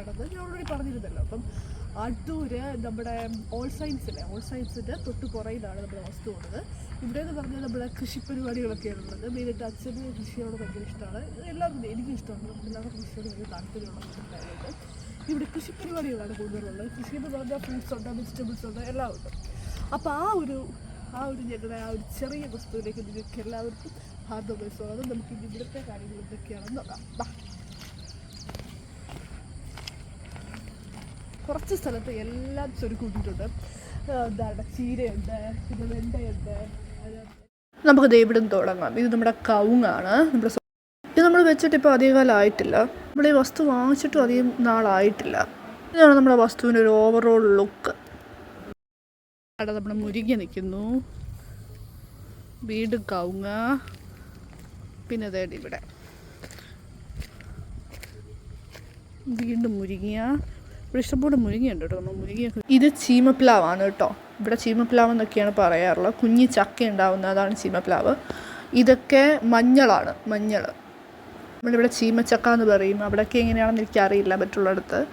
ആണെന്ന് ഞാൻ ഓൾറെഡി പറഞ്ഞിരുന്നല്ലോ. അപ്പം അടൂര് നമ്മുടെ ഓൾ സയൻസിലെ ഓൾ സയൻസിന്റെ തൊട്ട് പുറയിലാണ് നമ്മുടെ വസ്തു ഉള്ളത്. ഇവിടെ എന്ന് പറഞ്ഞാൽ നമ്മുടെ കൃഷി പരിപാടികളൊക്കെയാണ് ഉള്ളത് മെയിനായിട്ട് അച്ഛന് കൃഷിയോട് ഭയങ്കര ഇഷ്ടമാണ്. എല്ലാവർക്കും എനിക്കും ഇഷ്ടമാണ്. എല്ലാവർക്കും കൃഷിയോട് ഭയങ്കര താല്പര്യമുള്ള ഇവിടെ കൃഷി പരിപാടികളാണ് കൂടുതലുള്ളത്. കൃഷി എന്ന് പറഞ്ഞാൽ ഫ്രൂട്ട്സ് ഉണ്ട് വെജിറ്റബിൾസ് ഉണ്ട് എല്ലാം ഉണ്ട്. അപ്പോൾ ആ ഒരു ആ ഒരു ഞങ്ങളുടെ ആ ഒരു ചെറിയ വസ്തുവിലേക്ക് നിങ്ങൾക്ക് എല്ലാവർക്കും ഹാർദവമായി സ്വാഗതം നമുക്ക് ഇവിടുത്തെ കാര്യങ്ങൾ എന്തൊക്കെയാണെന്ന് നോക്കാം. കുറച്ച് സ്ഥലത്ത് എല്ലാം ചൊരുക്കൂട്ടിയിട്ടുണ്ട്. എന്താണ് ചീരയുണ്ട് പിന്നെ വെണ്ടയുണ്ട് നമുക്ക് ദൈവം തുടങ്ങാം. ഇത് നമ്മുടെ കൗങ്ങാണ് നമ്മുടെ ഇത് നമ്മൾ വെച്ചിട്ട് ഇപ്പോൾ അധികം കാലം ആയിട്ടില്ല. നമ്മൾ ഈ വസ്തു വാങ്ങിച്ചിട്ടും അധികം നാളായിട്ടില്ല ഇതാണ് നമ്മുടെ വസ്തുവിന്റെ ഒരു ഓവറോൾ ലുക്ക് അവിടെ നമ്മുടെ മുരിങ്ങ നിൽക്കുന്നു. വീട് കവുങ്ങ. പിന്നെ തേടി ഇവിടെ. വീണ്ടും മുരിങ്ങ. ഇവിടെ ഇഷ്ടംപോലെ മുരിങ്ങയുണ്ട് കേട്ടോ. നമ്മൾ മുരിങ്ങ ഇത് ചീമപ്ലാവാണ് കേട്ടോ. ഇവിടെ ചീമപ്ലാവ് എന്നൊക്കെയാണ് പറയാറുള്ളത്. കുഞ്ഞി ചക്ക ഉണ്ടാവുന്ന അതാണ് ചീമപ്ലാവ്. ഇതൊക്കെ മഞ്ഞളാണ് മഞ്ഞൾ നമ്മളിവിടെ ചീമച്ചക്ക എന്ന് പറയും. അവിടെയൊക്കെ എങ്ങനെയാണെന്ന് എനിക്കറിയില്ല മറ്റുള്ളിടത്ത്.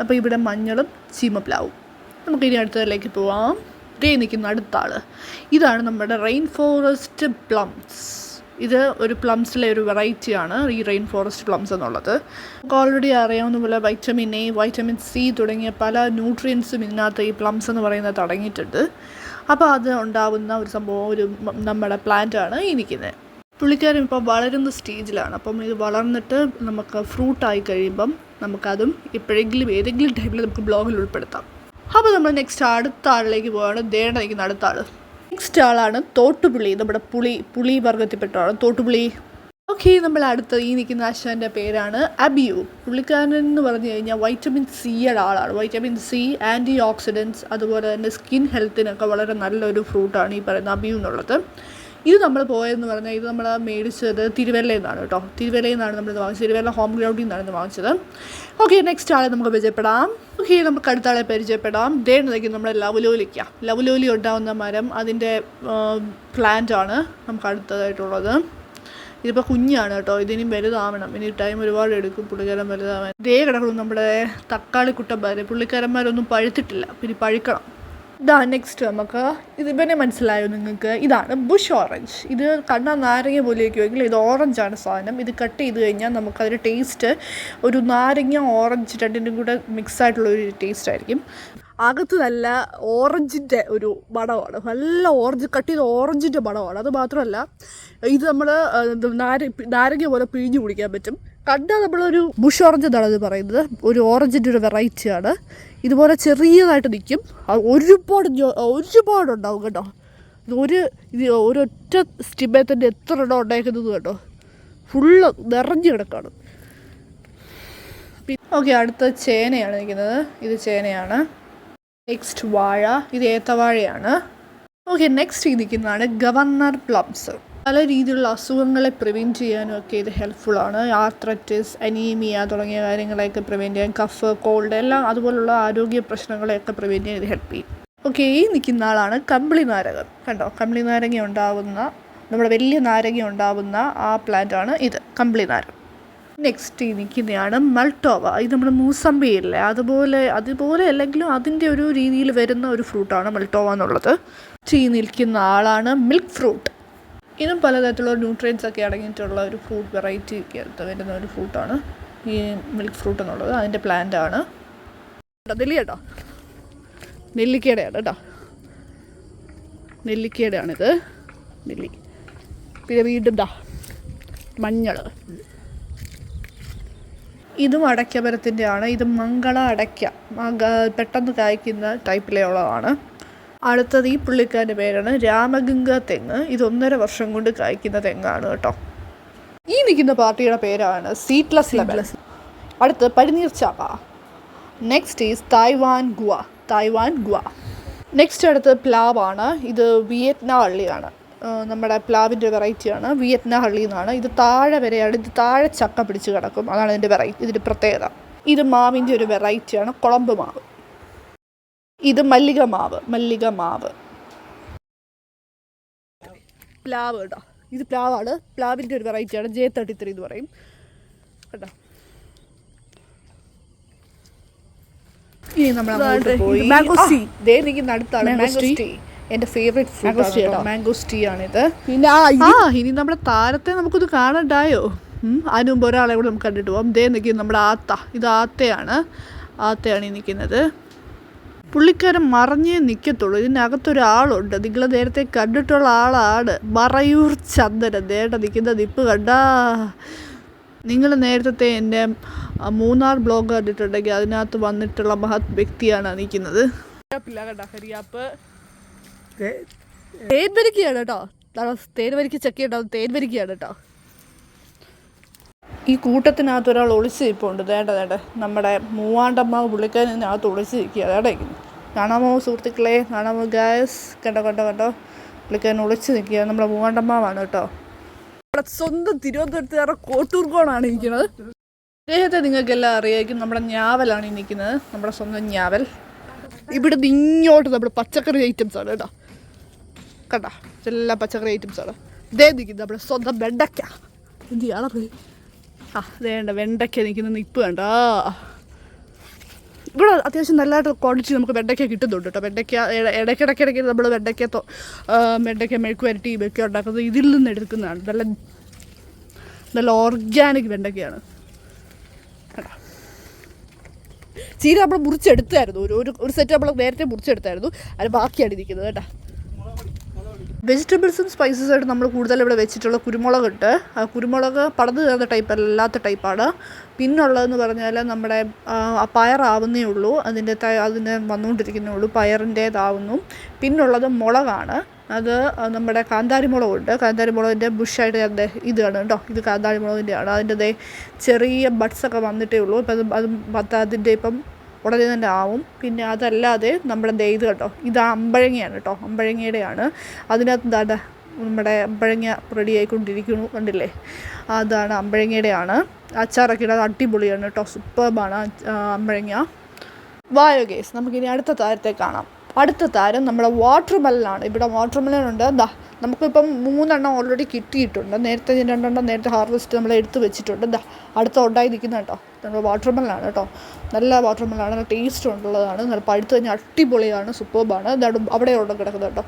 അപ്പോൾ ഇവിടെ മഞ്ഞളും ചീമപ്ലാവും. നമുക്ക് ഇനി അടുത്തതിലേക്ക് പോവാം. ഇതേ നിൽക്കുന്ന അടുത്താണ് ഇതാണ് നമ്മുടെ റെയിൻ ഫോറസ്റ്റ് പ്ലംസ് ഇത് ഒരു പ്ലംസിലെ ഒരു വെറൈറ്റിയാണ് ഈ റെയിൻ ഫോറസ്റ്റ് പ്ലംസ് എന്നുള്ളത്. നമുക്ക് ഓൾറെഡി അറിയാവുന്ന പോലെ വൈറ്റമിൻ എ വൈറ്റമിൻ സി തുടങ്ങിയ പല ന്യൂട്രിയൻസും ഇതിനകത്ത് ഈ പ്ലംസ് എന്ന് പറയുന്നത് അടങ്ങിയിട്ടുണ്ട്. അപ്പോൾ അത് ഉണ്ടാവുന്ന ഒരു സംഭവം ഒരു നമ്മുടെ പ്ലാന്റാണ് ഈ നിൽക്കുന്നത്. പുള്ളിക്കാരൻ ഇപ്പോൾ വളരുന്ന സ്റ്റേജിലാണ് അപ്പം ഇത് വളർന്നിട്ട് നമുക്ക് ഫ്രൂട്ടായി കഴിയുമ്പം നമുക്കതും എപ്പോഴെങ്കിലും ഏതെങ്കിലും ടൈമിൽ നമുക്ക് ബ്ലോഗിൽ ഉൾപ്പെടുത്താം. അപ്പോൾ നമ്മൾ നെക്സ്റ്റ് അടുത്ത ആളിലേക്ക് പോവുകയാണ് ദേണ്ട അടുത്ത ആൾ നെക്സ്റ്റ് ആളാണ് തോട്ടുപുളി നമ്മുടെ പുളി പുളി വർഗത്തിൽപ്പെട്ടതാണ് തോട്ടുപുളി ഓക്കെ നമ്മൾ അടുത്ത ഈ നിൽക്കുന്ന ആശാന്റെ പേരാണ് അബിയു. പുള്ളിക്കാരൻ എന്ന് പറഞ്ഞു കഴിഞ്ഞാൽ വൈറ്റമിൻ സിയുടെ ആളാണ്. വൈറ്റമിൻ സി ആന്റി ഓക്സിഡൻസ് അതുപോലെ തന്നെ സ്കിൻ ഹെൽത്തിനൊക്കെ വളരെ നല്ലൊരു ഫ്രൂട്ടാണ് ഈ പറയുന്ന അബിയു എന്നുള്ളത്. ഇത് നമ്മൾ പോയതെന്ന് പറഞ്ഞാൽ ഇത് നമ്മൾ മേടിച്ചത് തിരുവല്ലയിൽ നിന്നാണ് കേട്ടോ. തിരുവല്ലയിൽ നിന്നാണ് നമ്മൾ വാങ്ങിച്ചത്. തിരുവല്ല ഹോം ഗ്രൗണ്ടിൽ നിന്നാണ് ഇത് വാങ്ങിച്ചത്. ഓക്കെ നെക്സ്റ്റ് ആളെ നമുക്ക് പരിചയപ്പെടാം. ഓക്കെ നമുക്ക് അടുത്ത ആളെ പരിചയപ്പെടാം. ദേണ്ടേക്ക് നമ്മുടെ ലവലോലിക്ക ലവലോലി ഉണ്ടാവുന്ന മരം അതിന്റെ ആണ് നമുക്ക് അടുത്തതായിട്ടുള്ളത്. ഇതിപ്പോൾ കുഞ്ഞാണ് കേട്ടോ. ഇതിനി വലുതാവണം. ഇനി ടൈം ഒരുപാട് എടുക്കും. പുള്ളിക്കാരൻ വലുതാവാൻ. ഇതേ കിടക്കണം നമ്മുടെ തക്കാളി കുട്ടന്മാർ പുള്ളിക്കാരന്മാരൊന്നും പഴുത്തിട്ടില്ല. പിന്നെ പഴുക്കണം. ഇതാ നെക്സ്റ്റ് നമുക്ക് ഇത് ഇവനെ മനസ്സിലായോ നിങ്ങൾക്ക്? ഇതാണ് ബുഷ് ഓറഞ്ച് ഇത് കണ്ണാ നാരങ്ങ പോലെ ഇരിക്കുമെങ്കിൽ ഇത് ഓറഞ്ചാണ് സാധനം. ഇത് കട്ട് ചെയ്ത് കഴിഞ്ഞാൽ നമുക്കതിന്റെ ടേസ്റ്റ് ഒരു നാരങ്ങ ഓറഞ്ച് രണ്ടിനും കൂടെ മിക്സ് ആയിട്ടുള്ള ഒരു ടേസ്റ്റ് ആയിരിക്കും. അകത്ത് നല്ല ഓറഞ്ചിന്റെ ഒരു മണമാണ്. നല്ല ഓറഞ്ച് കട്ട് ചെയ്ത ഓറഞ്ചിന്റെ മണമാണ്. അത് മാത്രമല്ല ഇത് നമ്മൾ നാരങ്ങ പോലെ പിഴിഞ്ഞ് കുടിക്കാൻ പറ്റും. കണ്ടാൽ നമ്മളൊരു ബുഷ് ഓറഞ്ച് എന്നാണ് ഇത് പറയുന്നത്. ഒരു ഓറഞ്ചിന്റെ ഒരു വെറൈറ്റിയാണ്. ഇതുപോലെ ചെറിയതായിട്ട് നിൽക്കും. ഒരുപാട് ഒരുപാട് ഉണ്ടാവും കേട്ടോ. ഇത് ഒരു ഇത് ഒരൊറ്റ സ്റ്റിമേ തന്നെ എത്ര എണ്ണം ഉണ്ടായിരിക്കുന്നത് കേട്ടോ. ഫുള്ള് നിറഞ്ഞു കിടക്കാണ്. ഓക്കെ അടുത്ത ചേനയാണ് നിൽക്കുന്നത്. ഇത് ചേനയാണ്. നെക്സ്റ്റ് വാഴ. ഇത് ഏത്തവാഴയാണ്. ഓക്കെ നെക്സ്റ്റ് നിൽക്കുന്നതാണ് ഗവർണർ പ്ലംസ്. പല രീതിയിലുള്ള അസുഖങ്ങളെ പ്രിവെന്റ് ചെയ്യാനും ഒക്കെ ഇത് ഹെൽപ്ഫുള്ളാണ് ആർത്രറ്റിസ് അനീമിയ തുടങ്ങിയ കാര്യങ്ങളെയൊക്കെ പ്രിവെന്റ് ചെയ്യാൻ കഫ് കോൾഡ് എല്ലാം അതുപോലുള്ള ആരോഗ്യ പ്രശ്നങ്ങളെയൊക്കെ പ്രിവെന്റ് ചെയ്യാൻ ഇത് ഹെൽപ്പ് ചെയ്യും. ഓക്കെ ഈ നിൽക്കുന്ന ആളാണ് കമ്പിളി നാരകം കണ്ടോ? കമ്പിളി നാരങ്ങ ഉണ്ടാവുന്ന നമ്മുടെ വലിയ നാരങ്ങ ഉണ്ടാവുന്ന ആ പ്ലാന്റാണ് ഇത് കമ്പിളി നാരകം നെക്സ്റ്റ് നിൽക്കുന്നതാണ് മൾട്ടോവ. ഇത് നമ്മുടെ മൂസമ്പിയില്ലേ അതുപോലെ അതുപോലെ അല്ലെങ്കിലും അതിന്റെ ഒരു രീതിയിൽ വരുന്ന ഒരു ഫ്രൂട്ടാണ് മൾട്ടോവ എന്നുള്ളത്. ചീ നിൽക്കുന്ന ആളാണ് മിൽക്ക് ഫ്രൂട്ട് ഇതും പലതരത്തിലുള്ള ന്യൂട്രിയൻസ് ഒക്കെ അടങ്ങിയിട്ടുള്ള ഒരു ഫ്രൂട്ട് വെറൈറ്റി വരുന്ന ഒരു ഫ്രൂട്ടാണ് ഈ മിൽക്ക് ഫ്രൂട്ട് എന്നുള്ളത്. അതിന്റെ പ്ലാന്റ് ആണ്. നെല്ലി കേട്ടോ നെല്ലിക്കയുടെയാണ് കേട്ടോ നെല്ലിക്കയുടെയാണിത്. നെല്ലി. പിന്നെ വീണ്ടും ദാ മഞ്ഞൾ ഇതും അടയ്ക്കമരത്തിന്റെ ആണ് ഇത് മംഗള അടയ്ക്ക. പെട്ടെന്ന് കായ്ക്കുന്ന ടൈപ്പിലുള്ളതാണ് അടുത്തത് ഈ പുള്ളിക്കാരന്റെ പേരാണ് രാമഗംഗ തെങ്ങ്. ഇത് ഒന്നര വർഷം കൊണ്ട് കായ്ക്കുന്ന തെങ്ങാണ് കേട്ടോ. ഈ നിൽക്കുന്ന പാർട്ടിയുടെ പേരാണ് സീറ്റ്ലെസ് ലെമൺ അടുത്ത് പടിനീർ ചാപ്പ next is Taiwan guava Taiwan guava next അടുത്ത് പ്ലാവാണ് ഇത് വിയറ്റ്നാ ഹള്ളിയാണ്. ആ, നമ്മുടെ പ്ലാവിന്റെ വെറൈറ്റിയാണ് വിയറ്റ്നാ ഹള്ളി എന്നാണ്. ഇത് താഴെ വരെയാണ്. ഇത് താഴെ ചക്ക പിടിച്ച് കിടക്കും. അതാണ് ഇതിന്റെ വെറൈറ്റി ഇതിന്റെ പ്രത്യേകത. ഇത് മാവിന്റെ ഒരു വെറൈറ്റിയാണ് കുളമ്പ് മാവ്. ഇത് മല്ലിക മാവ് മല്ലിക മാവ്. പ്ലാവ് കേട്ടോ. ഇത് പ്ലാവാണ്. പ്ലാവിന്റെ ഒരു വെറൈറ്റിയാണ് ജെ തേർട്ടി ത്രീ എന്ന് പറയും. കേട്ടോ. എന്റെ ഫേവറേറ്റ് Mango ഫ്രൂട്ട് കേട്ടോ. മാംഗോസ് ടീ ആണിത്. ഇനി നമ്മുടെ താരത്തെ നമുക്കിത് കാണണ്ടായോ? അതിന് മുമ്പ് ഒരാളെ കൂടെ നമുക്ക് കണ്ടിട്ട് പോകാം ദേ നിൽക്കുന്നത് നമ്മുടെ ആത്ത. ഇത് ആത്തയാണ്. ആത്തയാണ് ഈ നിൽക്കുന്നത് പുള്ളിക്കാരൻ മറഞ്ഞേ നിൽക്കത്തുള്ളൂ ഇതിനകത്തൊരാളുണ്ട് നിങ്ങൾ നേരത്തെ കണ്ടിട്ടുള്ള ആളാണ്. മറയൂർ ചന്ദനൻ നേട്ട നിൽക്കുന്ന നിപ്പ് കണ്ടാ. നിങ്ങൾ നേരത്തെ എന്റെ മൂന്നാർ ബ്ലോഗ് കണ്ടിട്ടുണ്ടെങ്കിൽ അതിനകത്ത് വന്നിട്ടുള്ള മഹത് വ്യക്തിയാണ് നിൽക്കുന്നത് തേൻവരിക്കയാണ് തേൻ കേട്ടോ തേൻ വരിക്ക തേൻവരിക്കയാണ് ഉണ്ടാവും തേൻ കേട്ടോ. ഈ കൂട്ടത്തിനകത്ത് ഒരാൾ ഒളിച്ച് നിൽപ്പുണ്ട്. വേണ്ട വേണ്ട നമ്മുടെ മൂവാണ്ടമ്മ പുള്ളിക്കാരനകത്ത് ഒളിച്ച് നിൽക്കുക. അതേടെ കാണാമോ സുഹൃത്തുക്കളെ? കാണാമോ ഗ്യാസ് കണ്ടോ കണ്ടോ കണ്ടോ? പുള്ളിക്കാരൻ ഒളിച്ച് നിൽക്കുക. നമ്മുടെ മൂവാണ്ടമ്മാവാണ് കേട്ടോ. നമ്മുടെ സ്വന്തം തിരുവനന്തപുരത്തുകാരുടെ കോട്ടൂർക്കോണാണ് ഇരിക്കുന്നത്. അദ്ദേഹത്തെ നിങ്ങൾക്കെല്ലാം അറിയായിരിക്കും നമ്മുടെ ഞാവലാണ് ഈ നിൽക്കുന്നത് നമ്മുടെ സ്വന്തം ഞാവൽ. ഇവിടുന്ന് ഇങ്ങോട്ട് നമ്മുടെ പച്ചക്കറി ഐറ്റംസ് ആണ് കേട്ടോ. കണ്ടോ? എല്ലാ പച്ചക്കറി ഐറ്റംസ് ആണ്. ഇതേ നിൽക്കുന്നത് നമ്മുടെ സ്വന്തം വെണ്ടയ്ക്ക. എന്ത് ചെയ്യാറ് ആ വേണ്ട വെണ്ടയ്ക്ക നിൽക്കുന്ന നിപ്പ് വേണ്ട ഇവിടെ അത്യാവശ്യം നല്ലതായിട്ട് ക്വാണ്ടിറ്റി നമുക്ക് വെണ്ടയ്ക്ക കിട്ടുന്നുണ്ട് കേട്ടോ. വെണ്ടയ്ക്ക ഇട- ഇടയ്ക്കിടയ്ക്കിടയ്ക്ക് നമ്മൾ വെണ്ടയ്ക്ക വെണ്ടയ്ക്ക മെഴുക്ക് വരട്ടി വെക്കുക ഉണ്ടാക്കുന്നത് ഇതിൽ നിന്ന് എടുക്കുന്നതാണ്. നല്ല നല്ല ഓർഗാനിക് വെണ്ടയ്ക്കയാണ്? ചീര നമ്മൾ മുറിച്ചെടുത്തായിരുന്നു. ഒരു ഒരു സെറ്റ് നമ്മൾ നേരത്തെ മുറിച്ചെടുത്തായിരുന്നു. അത് ബാക്കിയാണ് ഇരിക്കുന്നത് കേട്ടോ. വെജിറ്റബിൾസും സ്പൈസസ് ആയിട്ട് നമ്മൾ കൂടുതൽ ഇവിടെ വെച്ചിട്ടുള്ള കുരുമുളക് ആ കുരുമുളക് പടന്ന് കയറുന്ന ടൈപ്പ് അല്ലാത്ത ടൈപ്പാണ് പിന്നുള്ളതെന്ന് പറഞ്ഞാൽ നമ്മുടെ പയറാവുന്നേ ഉള്ളൂ. അതിന്റെ അതിന് വന്നുകൊണ്ടിരിക്കുന്നേ ഉള്ളൂ. പയറിന്റേതാവുന്നു. പിന്നുള്ളത് മുളകാണ്. അത് നമ്മുടെ കാന്താരി മുളകുണ്ട് കാന്താരി മുളകിന്റെ ബുഷായിട്ട് അതിന്റെ ഇതാണ് കേട്ടോ. ഇത് കാന്താരി മുളകിന്റെയാണ് അതിന്റെ ചെറിയ ബഡ്സൊക്കെ വന്നിട്ടേ ഉള്ളൂ. ഇപ്പം അത് അത് അതിന്റെ ഇപ്പം ഉടനെ തന്നെ ആവും പിന്നെ അതല്ലാതെ നമ്മുടെ ഇത് കേട്ടോ ഇത് അമ്പഴങ്ങയാണ് കേട്ടോ അമ്പഴങ്ങയുടെയാണ്. അതിനകത്ത് എന്താ നമ്മുടെ അമ്പഴങ്ങ റെഡി ആയിക്കൊണ്ടിരിക്കുന്നു കണ്ടില്ലേ? അതാണ് അമ്പഴങ്ങയുടെയാണ്. അച്ചാറൊക്കെ ഇടാൻ അടിപൊളിയാണ് കേട്ടോ സൂപ്പർബാണ് അമ്പഴങ്ങ. വായോ ഗേസ് നമുക്കിനി അടുത്ത താരത്തെ കാണാം. അടുത്ത താരം നമ്മുടെ വാട്ടർ മെലനാണ് ഇവിടെ വാട്ടർ മെലൻ ഉണ്ട് എന്താ നമുക്കിപ്പം മൂന്നെണ്ണം ഓൾറെഡി കിട്ടിയിട്ടുണ്ട്. നേരത്തെ രണ്ടെണ്ണം നേരത്തെ ഹാർവെസ്റ്റ് നമ്മൾ എടുത്ത് വെച്ചിട്ടുണ്ട്. എന്താ അടുത്ത ഉണ്ടായി നിൽക്കുന്ന കേട്ടോ. നമ്മുടെ വാട്ടർ മെലനാണ് കേട്ടോ. നല്ല വാട്ടർ മെലനാണ് നല്ല ടേസ്റ്റ് ഉള്ളതാണ്. നല്ല പഴുത്ത് കഴിഞ്ഞാൽ അടിപൊളിയാണ്. സൂപ്പർബാണ് എന്താണ് അവിടെ ഉള്ള കിടക്കുന്നത് കേട്ടോ.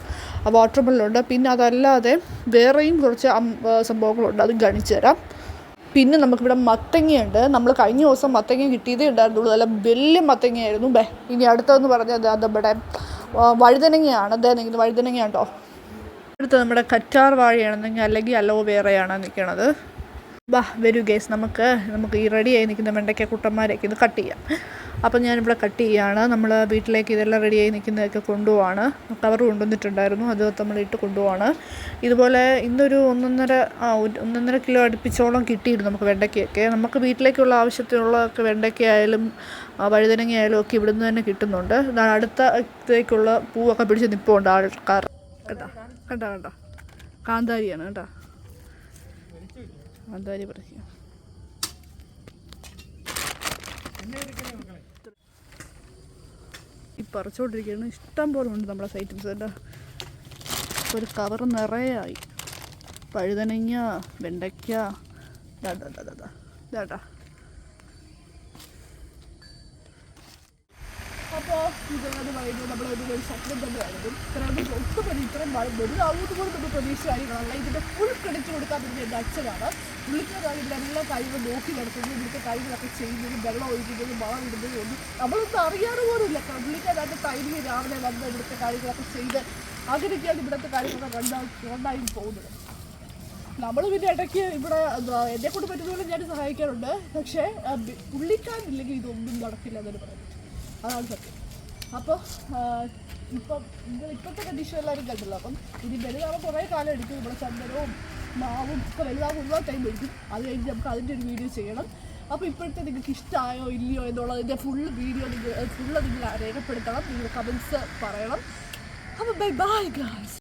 ആ വാട്ടർ മെലനുണ്ട് പിന്നെ അതല്ലാതെ വേറെയും കുറച്ച് സംഭവങ്ങളുണ്ട്. അത് ഗണിച്ചു തരാം. പിന്നെ നമുക്കിവിടെ മത്തങ്ങയുണ്ട്. നമ്മൾ കഴിഞ്ഞ ദിവസം മത്തങ്ങ കിട്ടിയതേ ഉണ്ടായിരുന്നുള്ളൂ. നല്ല വലിയ മത്തങ്ങയായിരുന്നു. ബേ ഇനി അടുത്തതെന്ന് പറഞ്ഞാൽ അത് നമ്മുടെ വഴുതനങ്ങയാണ്. അതേ നിൽക്കുന്നത് വഴുതനങ്ങ കേട്ടോ അടുത്ത് നമ്മുടെ കറ്റാർ വാഴയാണെന്നെങ്കിൽ അല്ലെങ്കിൽ അലോവേറയാണ് നിൽക്കണത് ബാ വരൂ ഗേസ് നമുക്ക് നമുക്ക് ഈ റെഡിയായി നിൽക്കുന്ന വെണ്ടയ്ക്ക കുട്ടന്മാരെയൊക്കെ ഇത് കട്ട് ചെയ്യാം. അപ്പം ഞാനിവിടെ കട്ട് ചെയ്യുകയാണ് നമ്മൾ വീട്ടിലേക്ക് ഇതെല്ലാം റെഡിയായി നിൽക്കുന്നതൊക്കെ കൊണ്ടുപോവാണ്. കവർ കൊണ്ടുവന്നിട്ടുണ്ടായിരുന്നു. അത് നമ്മൾ ഇട്ട് കൊണ്ടുപോവാണ്. ഇതുപോലെ ഇന്നൊരു ഒന്നൊന്നര ഒന്നൊന്നര കിലോ അടുപ്പിച്ചോളം കിട്ടിയിരുന്നു നമുക്ക് വെണ്ടയ്ക്കയൊക്കെ നമുക്ക് വീട്ടിലേക്കുള്ള ആവശ്യത്തിനുള്ളതൊക്കെ വെണ്ടയ്ക്കയായാലും വഴുതനങ്ങയായാലും ഒക്കെ ഇവിടുന്ന് തന്നെ കിട്ടുന്നുണ്ട്. അടുത്തേക്കുള്ള പൂവൊക്കെ പിടിച്ച് നിൽപ്പുണ്ട് ആൾക്കാർ കേട്ടോ കണ്ടോ? കണ്ടോ കാന്താരിയാണ് കേട്ടോ കാന്താരി പറിക്കുക പറിച്ചുകൊണ്ടിരിക്കുകയാണ്. ഇഷ്ടം പോലെ ഉണ്ട് നമ്മുടെ ഐറ്റംസ് കേട്ടോ ഒരു കവർ നിറയായി. പഴുതനങ്ങ വെണ്ടയ്ക്ക. ഇതാട്ടാ അപ്പോൾ ഇതെന്ന് പറയുന്നത് നമ്മളൊരു ഒരു ഒരു സ്വപ്നം തന്നെയായിരുന്നു ഇത്രയൊന്നും ഒട്ടും തന്നെ ഇത്രയും വലുതാവുന്നത് പോലും നമ്മൾ പ്രതീക്ഷ കാര്യങ്ങളല്ല ഇതിന്റെ ഫുൾ ക്രെഡിറ്റ് കൊടുക്കാൻ ഇതിന്റെ എന്റെ അച്ഛനാണ്. പുള്ളിക്കാരാണ് ഇതിന്റെ എല്ലാ കാര്യങ്ങളും നോക്കി നടത്തുന്നത് ഇവിടുത്തെ കാര്യങ്ങളൊക്കെ ചെയ്യുന്നതും വെള്ളം ഒഴിക്കുന്നതും മഴ ഇടുന്നതും ഒന്നും നമ്മളൊന്നും അറിയാതെ പോലും ഇല്ല. പുള്ളിക്കാരായിട്ട് ടൈമിൽ രാവിലെ വന്ന് ഇവിടുത്തെ കാര്യങ്ങളൊക്കെ ചെയ്ത് അങ്ങനെയൊക്കെയാണ് ഇവിടുത്തെ കാര്യങ്ങളൊക്കെ കണ്ടാ ഉണ്ടായി പോകുന്നത്. നമ്മൾ പിന്നെ ഇടയ്ക്ക് ഇവിടെ എന്നെ കൊണ്ട് പറ്റുന്ന ഞാൻ സഹായിക്കാറുണ്ട്. പക്ഷേ പുള്ളിക്കാരില്ലെങ്കിൽ ഇതൊന്നും നടക്കില്ല എന്നൊരു പറയുന്നത്. അതാണ് സത്യം. അപ്പോൾ ഇപ്പം നിങ്ങൾ ഇപ്പോഴത്തെ കണ്ടീഷൻ എല്ലാവരും കണ്ടല്ലോ? അപ്പം ഇനി വലുതാവുമ്പോൾ കുറേ കാലം എടുക്കും. ഇവിടെ ചന്ദനവും മാവും ഒക്കെ വലുതാവുമ്പോൾ ഒരുപാട് ടൈം എടുക്കും. അത് കഴിഞ്ഞ് നമുക്ക് അതിന്റെ ഒരു വീഡിയോ ചെയ്യണം. അപ്പോൾ ഇപ്പോഴത്തെ നിങ്ങൾക്ക് ഇഷ്ടമായോ ഇല്ലയോ എന്നുള്ളതിന്റെ ഫുൾ വീഡിയോ നിങ്ങൾ ഫുള്ള് നിങ്ങൾ രേഖപ്പെടുത്തണം. നിങ്ങൾ കമൻസ് പറയണം. അപ്പോൾ ബൈ ബൈ ഗായ്സ്